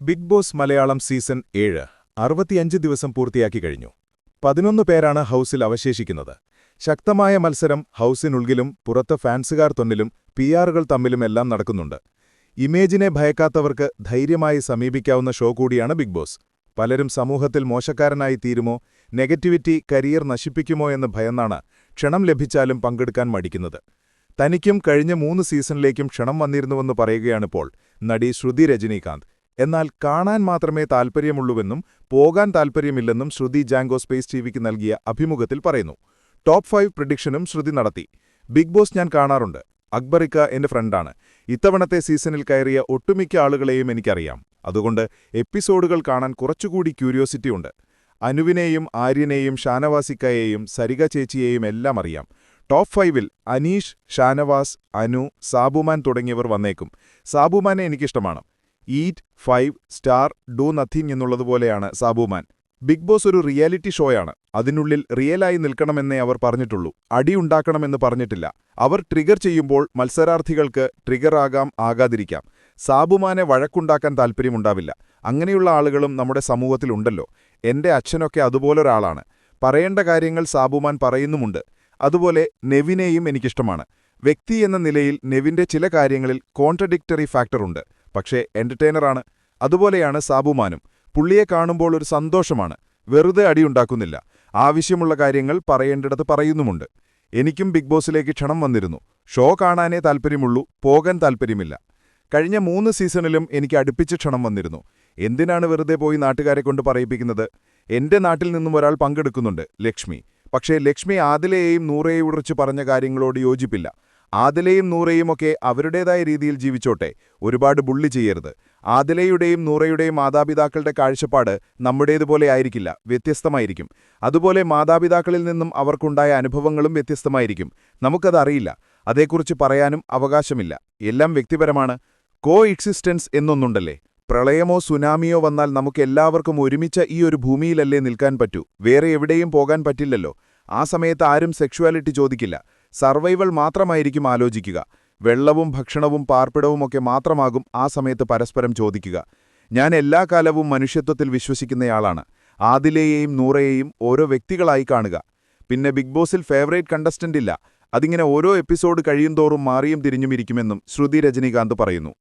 Big boss Malayalam season ഏഴ് അറുപത്തിയഞ്ച് ദിവസം പൂർത്തിയാക്കി കഴിഞ്ഞു. പതിനൊന്ന് പേരാണ് ഹൗസിൽ അവശേഷിക്കുന്നത്. ശക്തമായ മത്സരം ഹൗസിനുള്ളിലും പുറത്ത് ഫാൻസുകാർ തൊന്നിലും പി ആറുകൾ തമ്മിലുമെല്ലാം നടക്കുന്നുണ്ട്. ഇമേജിനെ ഭയക്കാത്തവർക്ക് ധൈര്യമായി സമീപിക്കാവുന്ന ഷോ കൂടിയാണ് ബിഗ് ബോസ്. പലരും സമൂഹത്തിൽ മോശക്കാരനായി തീരുമോ നെഗറ്റിവിറ്റി കരിയർ നശിപ്പിക്കുമോ എന്ന് ഭയന്നാണ് ക്ഷണം ലഭിച്ചാലും പങ്കെടുക്കാൻ മടിക്കുന്നത്. തനിക്കും കഴിഞ്ഞ മൂന്ന് സീസണിലേക്കും ക്ഷണം വന്നിരുന്നുവെന്ന് പറയുകയാണിപ്പോൾ നടി ശ്രുതി രജനീകാന്ത്. എന്നാൽ കാണാൻ മാത്രമേ താൽപ്പര്യമുള്ളൂവെന്നും പോകാൻ താൽപ്പര്യമില്ലെന്നും ശ്രുതി ജാങ്കോ സ്പേസ് ടിവിക്ക് നൽകിയ അഭിമുഖത്തിൽ പറയുന്നു. ടോപ്പ് ഫൈവ് പ്രഡിക്ഷനും ശ്രുതി നടത്തി. ബിഗ് ബോസ് ഞാൻ കാണാറുണ്ട്. അക്ബറിക്ക എന്റെ ഫ്രണ്ടാണ്. ഇത്തവണത്തെ സീസണിൽ കയറിയ ഒട്ടുമിക്ക ആളുകളെയും എനിക്കറിയാം. അതുകൊണ്ട് എപ്പിസോഡുകൾ കാണാൻ കുറച്ചുകൂടി ക്യൂരിയോസിറ്റി ഉണ്ട്. അനുവിനെയും ആര്യനെയും ഷാനവാസിക്കയെയും സരിക ചേച്ചിയെയും എല്ലാം അറിയാം. ടോപ്പ് ഫൈവിൽ അനീഷ് ഷാനവാസ് അനു സാബുമാൻ തുടങ്ങിയവർ വന്നേക്കും. സാബുമാനെ എനിക്കിഷ്ടമാണ്. Eat five star do nothing എന്നുള്ളതുപോലെയാണ് Sabumon Bigg Boss ഒരു റിയാലിറ്റി ഷോയാണ്. അതിനുള്ളിൽ റിയലായി നിൽക്കണമെന്നേ അവർ പറഞ്ഞിട്ടുള്ളൂ. അടിയുണ്ടാക്കണമെന്ന് പറഞ്ഞിട്ടില്ല. അവർ ട്രിഗർ ചെയ്യുമ്പോൾ മത്സരാർത്ഥികൾക്ക് ട്രിഗറാകാം ആകാതിരിക്കാം. സാബുമാനെ വഴക്കുണ്ടാക്കാൻ താൽപ്പര്യമുണ്ടാവില്ല അങ്ങനെയുള്ള ആളുകളും നമ്മുടെ സമൂഹത്തിലുണ്ടല്ലോ എന്റെ അച്ഛനൊക്കെ അതുപോലൊരാളാണ്. പറയേണ്ട കാര്യങ്ങൾ സാബുമാൻ പറയുന്നുമുണ്ട്. അതുപോലെ നെവിനെയും എനിക്കിഷ്ടമാണ്. വ്യക്തി എന്ന നിലയിൽ നെവിന്റെ ചില കാര്യങ്ങളിൽ കോൺട്രഡിക്റ്ററി ഫാക്ടറുണ്ട് പക്ഷേ എന്റർടൈനറാണ്. അതുപോലെയാണ് സാബുമാനും. പുള്ളിയെ കാണുമ്പോൾ ഒരു സന്തോഷമാണ്. വെറുതെ അടിയുണ്ടാക്കുന്നില്ല ആവശ്യമുള്ള കാര്യങ്ങൾ പറയേണ്ടിടത്ത് പറയുന്നുമുണ്ട്. എനിക്കും ബിഗ് ബോസിലേക്ക് ക്ഷണം വന്നിരുന്നു. ഷോ കാണാനേ താൽപ്പര്യമുള്ളൂ പോകാൻ താൽപ്പര്യമില്ല കഴിഞ്ഞ മൂന്ന് സീസണിലും എനിക്ക് അടുപ്പിച്ച് ക്ഷണം വന്നിരുന്നു. എന്തിനാണ് വെറുതെ പോയി നാട്ടുകാരെ കൊണ്ട് പറയിപ്പിക്കുന്നത്? എന്റെ നാട്ടിൽ നിന്നും ഒരാൾ പങ്കെടുക്കുന്നുണ്ട് ലക്ഷ്മി. പക്ഷേ ലക്ഷ്മി ആദിലയെയും നൂറയെയും ഉടച്ചു പറഞ്ഞ കാര്യങ്ങളോട് യോജിപ്പില്ല. ആദിലയും നൂറയും ഒക്കെ അവരുടേതായ രീതിയിൽ ജീവിച്ചോട്ടെ ഒരുപാട് ബുള്ളി ചെയ്യരുത്. ആദിലയുടെയും നൂറയുടെയും മാതാപിതാക്കളുടെ കാഴ്ചപ്പാട് നമ്മുടേതുപോലെ ആയിരിക്കില്ല വ്യത്യസ്തമായിരിക്കും. അതുപോലെ മാതാപിതാക്കളിൽ നിന്നും അവർക്കുണ്ടായ അനുഭവങ്ങളും വ്യത്യസ്തമായിരിക്കും. നമുക്കതറിയില്ല അതേക്കുറിച്ച് പറയാനും അവകാശമില്ല. എല്ലാം വ്യക്തിപരമാണ്. കോ എക്സിസ്റ്റൻസ് എന്നൊന്നുണ്ടല്ലേ? പ്രളയമോ സുനാമിയോ വന്നാൽ നമുക്കെല്ലാവർക്കും ഒരുമിച്ച ഈ ഒരു ഭൂമിയിലല്ലേ നിൽക്കാൻ പറ്റൂ. വേറെ എവിടെയും പോകാൻ പറ്റില്ലല്ലോ. ആ സമയത്ത് ആരും സെക്ഷുവാലിറ്റി ചോദിക്കില്ല. സർവൈവൽ മാത്രമായിരിക്കും ആലോചിക്കുക. വെള്ളവും ഭക്ഷണവും പാർപ്പിടവുമൊക്കെ മാത്രമാകും ആ സമയത്ത് പരസ്പരം ചോദിക്കുക. ഞാൻ എല്ലാ കാലവും മനുഷ്യത്വത്തിൽ വിശ്വസിക്കുന്നയാളാണ്. ആദിലെയെയും നൂറയെയും ഓരോ വ്യക്തികളായി കാണുക. പിന്നെ ബിഗ് ബോസിൽ ഫേവറേറ്റ് കണ്ടസ്റ്റന്റ് ഇല്ല. അതിങ്ങനെ ഓരോ എപ്പിസോഡ് കഴിയുന്തോറും മാറിയും തിരിഞ്ഞുമിരിക്കുമെന്നും ശ്രുതി രജനീകാന്ത് പറയുന്നു.